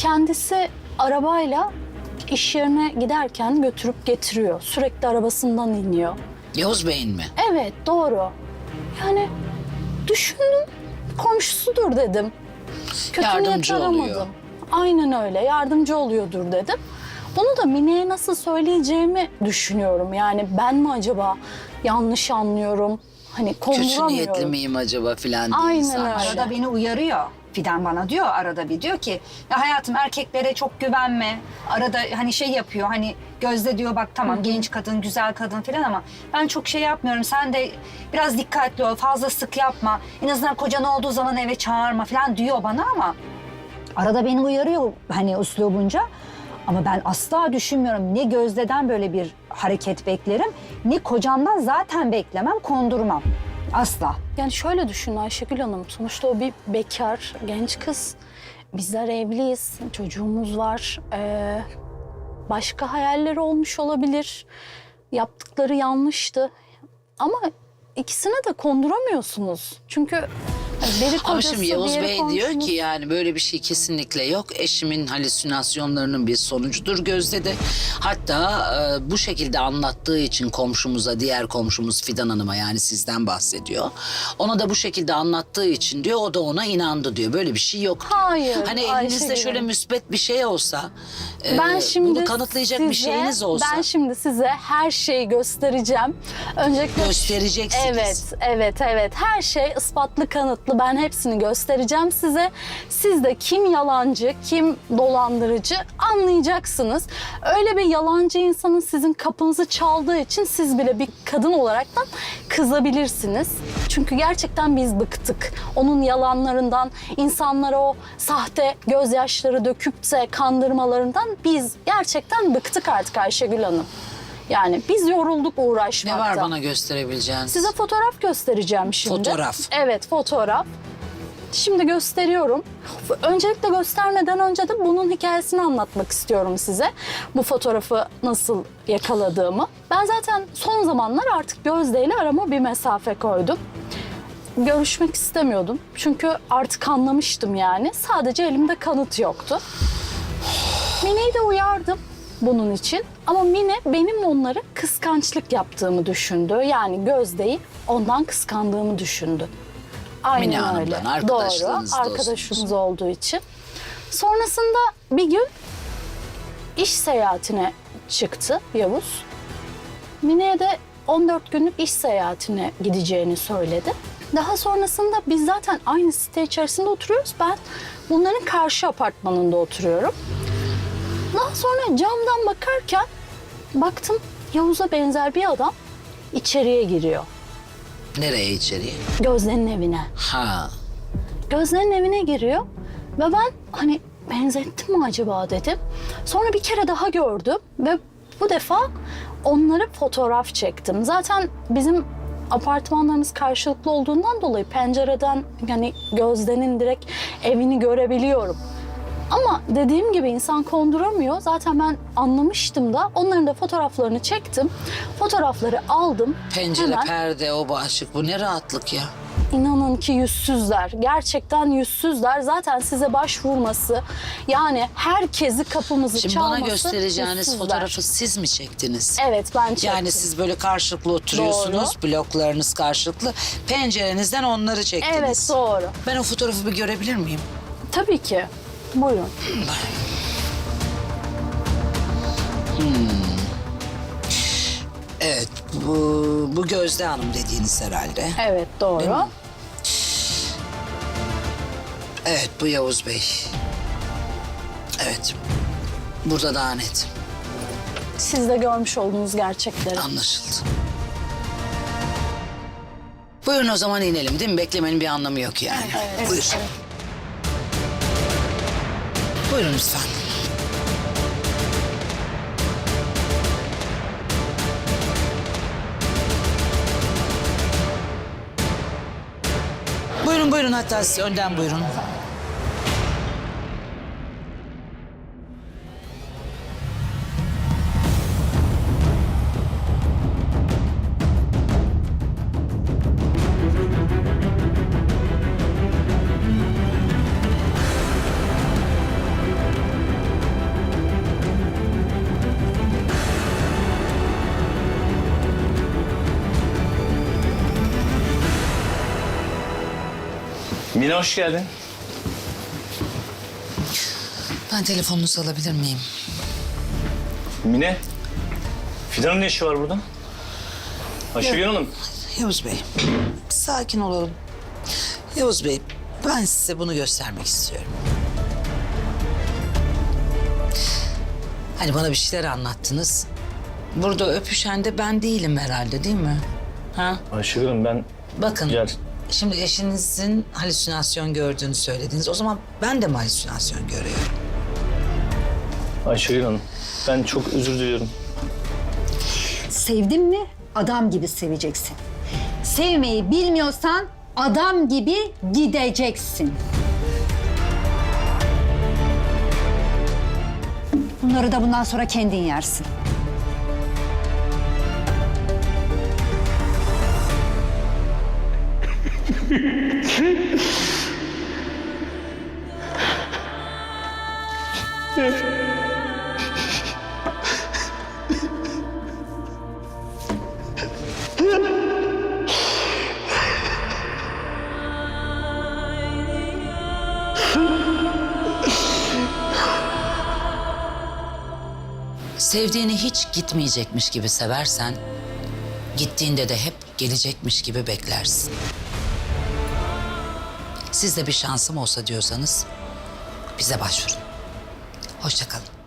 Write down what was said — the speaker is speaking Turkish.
Kendisi arabayla iş yerine giderken götürüp getiriyor. Sürekli arabasından iniyor. Yavuz Bey'in mi? Evet doğru. Yani düşündüm komşusudur dedim. Kötü Yardımcı niyet oluyor. aramadım. Aynen öyle yardımcı oluyordur dedim. Bunu da Mine'ye nasıl söyleyeceğimi düşünüyorum. Yani ben mi acaba yanlış anlıyorum? Hani Kötü konduramıyorum. niyetli miyim acaba filan diye Aynen insan. öyle. Arada beni uyarıyor. Fidan bana diyor arada bir diyor ki ya hayatım erkeklere çok güvenme. Arada hani şey yapıyor hani Gözde diyor bak tamam genç kadın güzel kadın falan ama ben çok şey yapmıyorum. Sen de biraz dikkatli ol fazla sık yapma. En azından kocan olduğu zaman eve çağırma falan diyor bana ama arada beni uyarıyor hani uslubunca. Ama ben asla düşünmüyorum. Ne Gözde'den böyle bir hareket beklerim, ne kocamdan zaten beklemem, kondurmam. Asla. Yani şöyle düşün Ayşegül Hanım. Sonuçta o bir bekar, genç kız. Bizler evliyiz, çocuğumuz var. Ee, başka hayalleri olmuş olabilir. Yaptıkları yanlıştı. Ama ikisine de konduramıyorsunuz. Çünkü kocası, Ama şimdi Yavuz Bey diyor ki yani böyle bir şey kesinlikle yok. Eşimin halüsinasyonlarının bir sonucudur gözde de. Hatta e, bu şekilde anlattığı için komşumuza, diğer komşumuz Fidan Hanım'a yani sizden bahsediyor. Ona da bu şekilde anlattığı için diyor o da ona inandı diyor. Böyle bir şey yok diyor. Hayır, Hani elinizde Ayşegül şöyle Hanım. müsbet bir şey olsa, e, Ben şimdi bunu kanıtlayacak bir size- şeyiniz olsa Ben şimdi size her şeyi göstereceğim. Öncelikle göstereceksiniz. Evet, evet, evet. Her şey ispatlı, kanıtlı. Ben hepsini göstereceğim size. Siz de kim yalancı, kim dolandırıcı anlayacaksınız. Öyle bir yalancı insanın sizin kapınızı çaldığı için siz bile bir kadın olaraktan kızabilirsiniz. Çünkü gerçekten biz bıktık. Onun yalanlarından, insanlara o sahte gözyaşları döküp de kandırmalarından biz gerçekten bıktık artık Ayşegül Hanım. Yani biz yorulduk Ne uğraşmaktan. var bana gösterebileceğiniz? Size fotoğraf göstereceğim şimdi. Fotoğraf. Evet fotoğraf. Şimdi gösteriyorum. Öncelikle göstermeden önce de bunun hikayesini anlatmak istiyorum size. Bu fotoğrafı nasıl yakaladığımı. Ben zaten son zamanlar artık Gözde ile arama bir mesafe koydum. Görüşmek istemiyordum. Çünkü artık anlamıştım yani. Sadece elimde kanıt yoktu. Mine'yi de uyardım bunun için. Ama Mine benim onları kıskançlık yaptığımı düşündü. Yani Gözde'yi ondan kıskandığımı düşündü. Aynen Mine Hanım'dan, öyle. arkadaşlığınız, Doğru, arkadaşımız olduğu için. Sonrasında bir gün iş seyahatine çıktı Yavuz. Mine'ye de 14 günlük iş seyahatine gideceğini söyledi. Daha sonrasında biz zaten aynı site içerisinde oturuyoruz. Ben bunların karşı apartmanında oturuyorum. Daha sonra camdan bakarken baktım Yavuz'a benzer bir adam içeriye giriyor. Nereye içeriye? Gözde'nin evine. Ha. Gözde'nin evine giriyor ve ben hani benzettim mi acaba dedim. Sonra bir kere daha gördüm ve bu defa onları fotoğraf çektim. Zaten bizim apartmanlarımız karşılıklı olduğundan dolayı pencereden yani Gözde'nin direkt evini görebiliyorum. Ama dediğim gibi insan konduramıyor. Zaten ben anlamıştım da onların da fotoğraflarını çektim. Fotoğrafları aldım. Pencere, Hemen perde, o başlık. Bu ne rahatlık ya. İnanın ki yüzsüzler. Gerçekten yüzsüzler. Zaten size başvurması yani herkesi kapımızı Şimdi çalması bana göstereceğiniz yüzsüzler. fotoğrafı siz mi çektiniz? Evet ben çektim. Yani siz böyle karşılıklı oturuyorsunuz, bloklarınız karşılıklı. Pencerenizden onları çektiniz. Evet doğru. Ben o fotoğrafı bir görebilir miyim? Tabii ki. Buyurun. Evet, bu, bu Gözde Hanım dediğiniz herhalde. Evet doğru. Evet, bu Yavuz Bey. Evet, burada daha net Siz de görmüş olduğunuz gerçekleri. anlaşıldı. Buyurun o zaman inelim değil mi? Beklemenin bir anlamı yok yani. Evet, Buyurun. evet. Buyurun lütfen. Buyurun buyurun hatta siz önden buyurun. Mine hoş geldin. Ben telefonunuzu alabilir miyim? Mine. Fidan'ın ne işi var burada? Ayşegül Hanım. Yavuz Bey, sakin olalım. Yavuz Bey, ben size bunu göstermek istiyorum. Hani bana bir şeyler anlattınız. Burada öpüşen de ben değilim herhalde değil mi? Ha? Ayşegül Hanım ben Bakın, Gel. Şimdi eşinizin halüsinasyon gördüğünü söylediniz. O zaman ben de mi halüsinasyon görüyorum? Ayşegül Hanım ben çok özür diliyorum. Sevdin mi adam gibi seveceksin. Sevmeyi bilmiyorsan adam gibi gideceksin. Bunları da bundan sonra kendin yersin. Sevdiğini hiç gitmeyecekmiş gibi seversen, gittiğinde de hep gelecekmiş gibi beklersin. Siz de bir şansım olsa diyorsanız bize başvurun. Hoşça kalın.